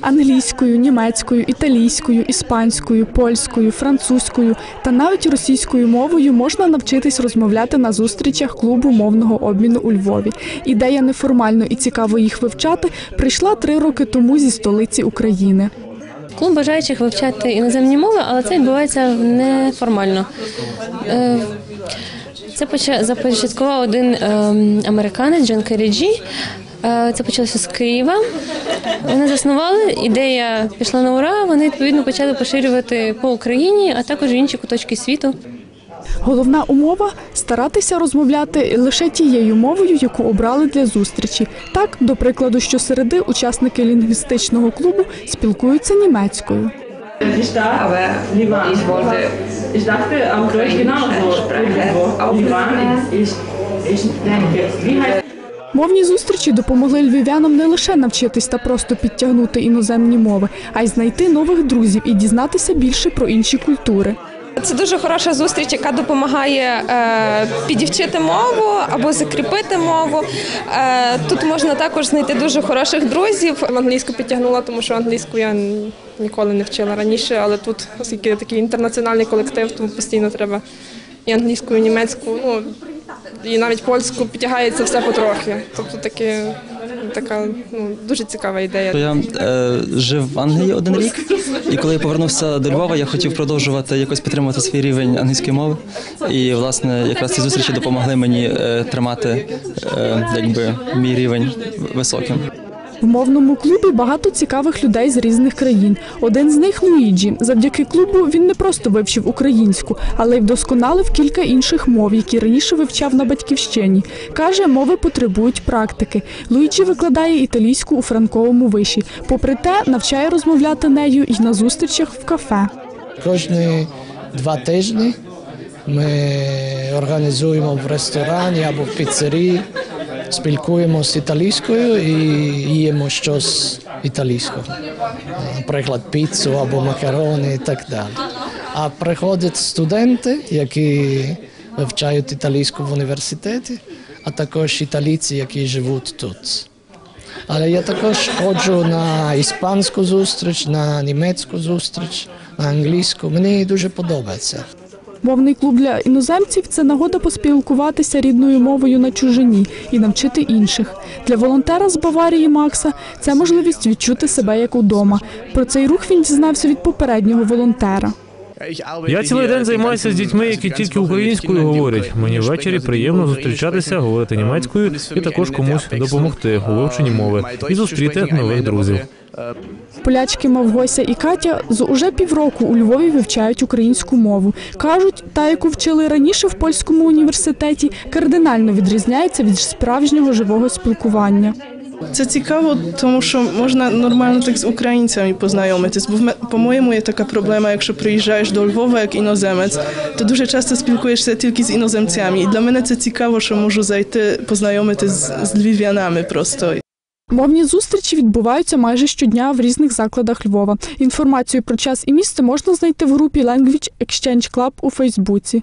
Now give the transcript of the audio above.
Англійською, німецькою, італійською, іспанською, польською, французькою та навіть російською мовою можна навчитись розмовляти на зустрічах клубу мовного обміну у Львові. Ідея неформально і цікаво їх вивчати прийшла три роки тому зі столиці України. Клуб бажаючих вивчати іноземні мови, але це відбувається неформально. Е, Це поча- започаткував один ем, американець Джон Керіджі. Е, Це почалося з Києва. Вони заснували, ідея пішла на ура. Вони відповідно почали поширювати по Україні, а також інші куточки світу. Головна умова старатися розмовляти лише тією мовою, яку обрали для зустрічі. Так, до прикладу, щосереди учасники лінгвістичного клубу спілкуються німецькою. Ich Мовні зустрічі допомогли львів'янам не лише навчитись та просто підтягнути іноземні мови, а й знайти нових друзів і дізнатися більше про інші культури. Це дуже хороша зустріч, яка допомагає е, підівчити мову або закріпити мову. Е, тут можна також знайти дуже хороших друзів. Англійську підтягнула, тому що англійську я ніколи не вчила раніше, але тут, оскільки такий інтернаціональний колектив, тому постійно треба і англійську, і німецьку, ну і навіть польську підтягається все потрохи. Тобто таке, така ну, дуже цікава ідея. Я е, жив в Англії один рік, і коли я повернувся до Львова, я хотів продовжувати якось підтримувати свій рівень англійської мови. І власне якраз ці зустрічі допомогли мені е, тримати е, якби мій рівень високим. В мовному клубі багато цікавих людей з різних країн. Один з них Луїджі. Завдяки клубу він не просто вивчив українську, але й вдосконалив кілька інших мов, які раніше вивчав на батьківщині. Каже, мови потребують практики. Луїджі викладає італійську у франковому виші. Попри те, навчає розмовляти нею і на зустрічах в кафе. Кожні два тижні ми організуємо в ресторані або в піцерії, спілкуємося з італійською і їмо щось італійського. Наприклад, піцу або макарони і так далі. А приходять студенти, які вивчають італійську в університеті, а також італійці, які живуть тут. Але я також ходжу на іспанську зустріч, на німецьку зустріч, на англійську. Мені дуже подобається. Мовний клуб для іноземців це нагода поспілкуватися рідною мовою на чужині і навчити інших. Для волонтера з Баварії Макса це можливість відчути себе як удома. Про цей рух він дізнався від попереднього волонтера. Я цілий день займаюся з дітьми, які тільки українською говорять. Мені ввечері приємно зустрічатися, говорити німецькою і також комусь допомогти у вивченні мови і зустріти нових друзів. Полячки Мавгося і Катя з уже півроку у Львові вивчають українську мову. Кажуть, та, яку вчили раніше в польському університеті, кардинально відрізняється від справжнього живого спілкування. Це цікаво, тому що можна нормально так з українцями познайомитись. Бо по-моєму є така проблема, якщо приїжджаєш до Львова як іноземець, то дуже часто спілкуєшся тільки з іноземцями. І для мене це цікаво, що можу зайти познайомитись з, з львів'янами просто. Мовні зустрічі відбуваються майже щодня в різних закладах Львова. Інформацію про час і місце можна знайти в групі Language Exchange Club у Фейсбуці.